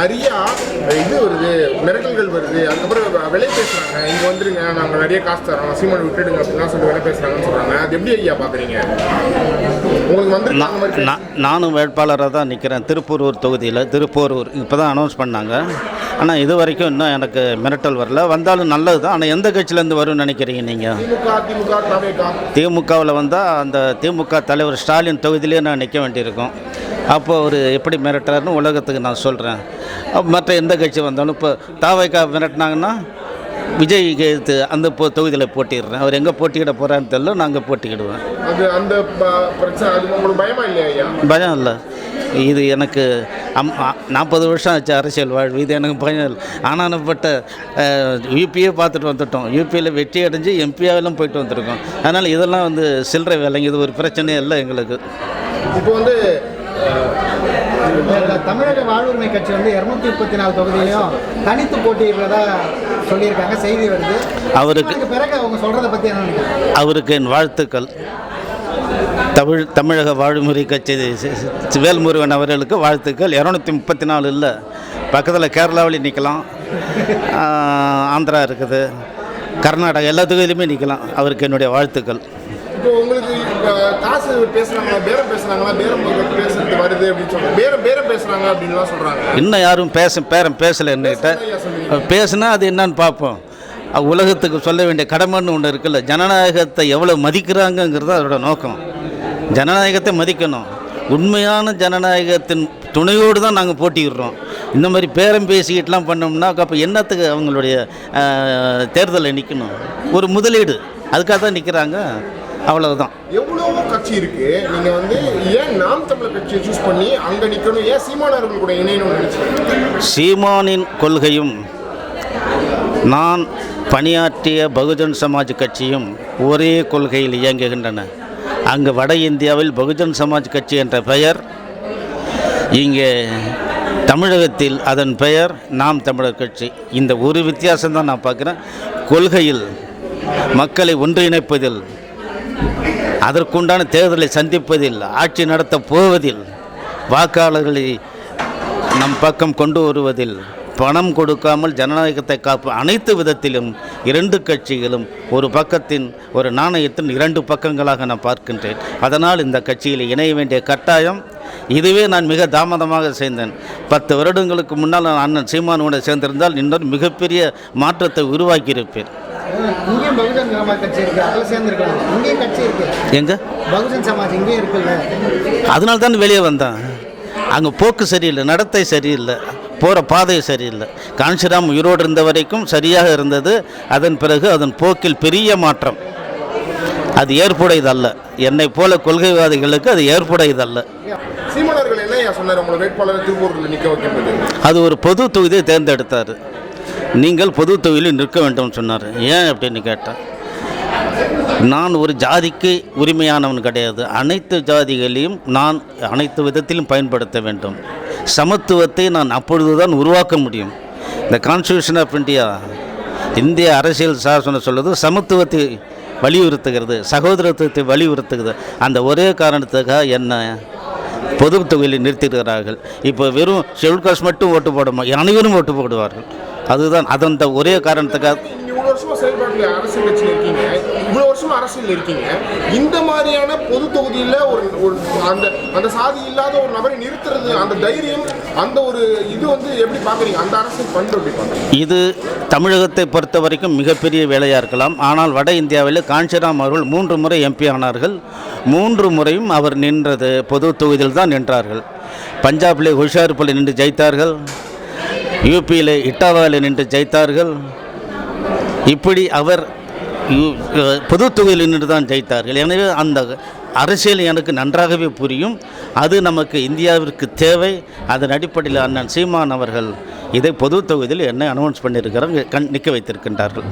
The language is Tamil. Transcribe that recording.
நிறைய இது வருது மிரட்டல்கள் வருது. அதுக்கப்புறம் விலை பேசுறாங்க. இங்க வந்துருங்க நாங்க நிறைய காசு தரோம் சீமான் விட்டுடுங்க அப்படிலாம் சொல்லி விலை பேசுறாங்கன்னு சொல்றாங்க. அது எப்படி ஐயா பாக்குறீங்க? உங்களுக்கு வந்து நானும் வேட்பாளராக தான் நிற்கிறேன் திருப்பூரூர் தொகுதியில் திருப்பூரூர். இப்போ தான் அனௌன்ஸ் பண்ணாங்க. ஆனால் இது வரைக்கும் இன்னும் எனக்கு மிரட்டல் வரல. வந்தாலும் நல்லது தான் ஆனால் எந்த கட்சியிலேருந்து வரும்னு நினைக்கிறீங்க நீங்கள் திமுகவில் வந்தால் அந்த திமுக தலைவர் ஸ்டாலின் தொகுதியிலே நான் நிற்க வேண்டியிருக்கும். அப்போ அவர் எப்படி மிரட்டுறாருன்னு உலகத்துக்கு நான் சொல்கிறேன் மற்ற எந்த கட்சி வந்தாலும் இப்போ தாவைக்கா மிரட்டினாங்கன்னா விஜய் எடுத்து அந்த இப்போ தொகுதியில் போட்டிடுறேன். அவர் எங்கே போட்டியிட போகிறான்னு தெரியல நாங்கள் போட்டிக்கிடுவேன் அது அந்த ப- பயமா இல்லை. இது எனக்கு அம் நாற்பது வருஷம் ஆச்சு அரசியல் வாழ்வு. இது எனக்கு பயம் இல்லை. ஆனானப்பட்ட யூபியே பார்த்துட்டு வந்துட்டோம். யூபியில் வெற்றி அடைஞ்சு எம்பியாவெல்லாம் போயிட்டு வந்திருக்கோம். அதனால் இதெல்லாம் வந்து சில்லறை வேலைங்க. இது ஒரு பிரச்சனையே இல்லை எங்களுக்கு. இப்போ வந்து தமிழக வாழ்வுரிமை கட்சி வந்து இரநூத்தி முப்பத்தி நாலு தொகுதியிலையும் தனித்து போட்டியிடுறதா சொல்லியிருக்காங்க செய்தி வருது. அவருக்கு பிறகு அவங்க சொல்றதை பத்தி என்ன அவருக்கு என் வாழ்த்துக்கள். தமிழ் தமிழக வாழ்முறை கட்சி வேல்முருகன் அவர்களுக்கு வாழ்த்துக்கள். இரநூத்தி முப்பத்தி நாலு இல்லை. பக்கத்தில் கேரளாவில் நிற்கலாம் ஆந்திரா இருக்குது. கர்நாடகா எல்லா தொகுதியிலுமே நிற்கலாம் அவருக்கு என்னுடைய வாழ்த்துக்கள். இப்போ உங்களுக்கு காசு பேசுறாங்களா பேரம் பேசுறாங்களா பேரம் பேசுறது வருது அப்படின்னு சொல்றாங்க பேரம் பேரம் பேசுறாங்க அப்படின்லாம் சொல்றாங்க. இன்னும் யாரும் பேச பேரம் பேசலை சொல்லுங்க பேசுனா அது என்னன்னு பார்ப்போம். உலகத்துக்கு சொல்ல வேண்டிய கடமைன்னு ஒன்று இருக்குல்ல. ஜனநாயகத்தை எவ்வளோ மதிக்கிறாங்கங்கிறது அதோட நோக்கம். ஜனநாயகத்தை மதிக்கணும். உண்மையான ஜனநாயகத்தின் துணையோடு தான் நாங்கள் போட்டியிடுறோம். இந்த மாதிரி பேரம் பேசிக்கிட்டுலாம் பண்ணோம்னா அப்போ என்னத்துக்கு அவங்களுடைய தேர்தலில் நிற்கணும் ஒரு முதலீடு. அதுக்காக தான் நிற்கிறாங்க அவ்வளவுதான். எவ்வளவோ கட்சி இருக்கு. நீங்க வந்து ஏன் நாம் தமிழர் கட்சியை சூஸ் பண்ணி அங்க நிக்கணும்? ஏன் சீமானவர்கள் கூட இணையணும்னு நினைச்சீங்க சீமானின் கொள்கையும் நான் பணியாற்றிய பகுஜன் சமாஜ் கட்சியும் ஒரே கொள்கையில் இயங்குகின்றன. அங்கு வட இந்தியாவில் பகுஜன் சமாஜ் கட்சி என்ற பெயர் இங்கே தமிழகத்தில் அதன் பெயர் நாம் தமிழர் கட்சி. இந்த ஒரு வித்தியாசம் தான் நான் பார்க்குறேன். கொள்கையில் மக்களை ஒன்றிணைப்பதில் அதற்குண்டான தேர்தலை சந்திப்பதில் ஆட்சி நடத்தப் போவதில் வாக்காளர்களை நம் பக்கம் கொண்டு வருவதில் பணம் கொடுக்காமல் ஜனநாயகத்தை காப்பு அனைத்து விதத்திலும் இரண்டு கட்சிகளும் ஒரு பக்கத்தின் ஒரு நாணயத்தின் இரண்டு பக்கங்களாக நான் பார்க்கின்றேன். அதனால் இந்த கட்சியில் இணைய வேண்டிய கட்டாயம். இதுவே நான் மிக தாமதமாக சேர்ந்தேன். பத்து வருடங்களுக்கு முன்னால் நான் அண்ணன் சீமானோட சேர்ந்திருந்தால் இன்னொரு மிகப்பெரிய மாற்றத்தை உருவாக்கியிருப்பேன். இங்கேயும் பகுஜன் சமாஜ் கட்சி இருக்கு அதில் சேர்ந்துருக்கலாம் இங்கேயும் கட்சி இருக்கு. எங்க? பகுஜன் சமாஜ் இங்கேயும் இருக்குல்ல. அதனால தான் வெளியே வந்தேன். அங்கே போக்கு சரியில்லை நடத்தை சரியில்லை போகிற பாதை சரியில்லை. காஞ்சிராம் உயிரோடு இருந்த வரைக்கும் சரியாக இருந்தது. அதன் பிறகு அதன் போக்கில் பெரிய மாற்றம். அது ஏற்புடையதல்ல. என்னை போல கொள்கைவாதிகளுக்கு அது ஏற்புடையதல்ல. அது ஒரு பொது தொகுதியை தேர்ந்தெடுத்தார். நீங்கள் பொது தொகுதியில் நிற்க வேண்டும் சொன்னார். ஏன் அப்படின்னு கேட்டேன் நான் ஒரு ஜாதிக்கு உரிமையானவன் கிடையாது. அனைத்து ஜாதிகளையும் நான் அனைத்து விதத்திலும் பயன்படுத்த வேண்டும். சமத்துவத்தை நான் அப்பொழுதுதான் உருவாக்க முடியும். இந்த கான்ஸ்டியூஷன் ஆஃப் இந்தியா இந்திய அரசியல் சாசனம் சொல்வது சமத்துவத்தை வலியுறுத்துகிறது சகோதரத்துவத்தை வலியுறுத்துகிறது. அந்த ஒரே காரணத்துக்காக என்ன பொது தொகையில் நிறுத்திடுகிறார்கள் இப்போ வெறும் ஷெட்யூல் காஸ்ட் மட்டும் ஓட்டு போடுமா அனைவரும் ஓட்டு போடுவார்கள். அதுதான் அதன் ஒரே காரணத்துக்காக வருஷமா செயல்பாட்டுல அரசியல் கட்சியில் இருக்கீங்க. இவ்வளவு வருஷமா அரசியல் இருக்கீங்க. இந்த மாதிரியான பொது தொகுதியில ஒரு ஒரு அந்த அந்த சாதி இல்லாத ஒரு நபரை நிறுத்துறது அந்த தைரியம் அந்த ஒரு இது வந்து எப்படி பாக்குறீங்க? அந்த அரசியல் பண்பு எப்படி இது தமிழகத்தை பொறுத்த வரைக்கும் மிகப்பெரிய வேலையாக இருக்கலாம். ஆனால் வட இந்தியாவில் காஞ்சிராம் அவர்கள் மூன்று முறை எம்பி ஆனார்கள். மூன்று முறையும் அவர் நின்றது பொது தொகுதியில் தான் நின்றார்கள். பஞ்சாபில் ஹுஷார்புல் நின்று ஜெயித்தார்கள். யூபியில் இட்டாவாவில் நின்று ஜெயித்தார்கள். இப்படி அவர் யு- பொது தொகுதியில் நின்று தான் ஜெயித்தார்கள். எனவே அந்த அரசியல் எனக்கு நன்றாகவே புரியும். அது நமக்கு இந்தியாவிற்கு தேவை. அதன் அடிப்படையில் அண்ணன் சீமான் அவர்கள் இதை பொது தொகுதியில் என்ன அனௌன்ஸ் பண்ணியிருக்கிறாங்க கண் நிற்க வைத்திருக்கின்றார்கள்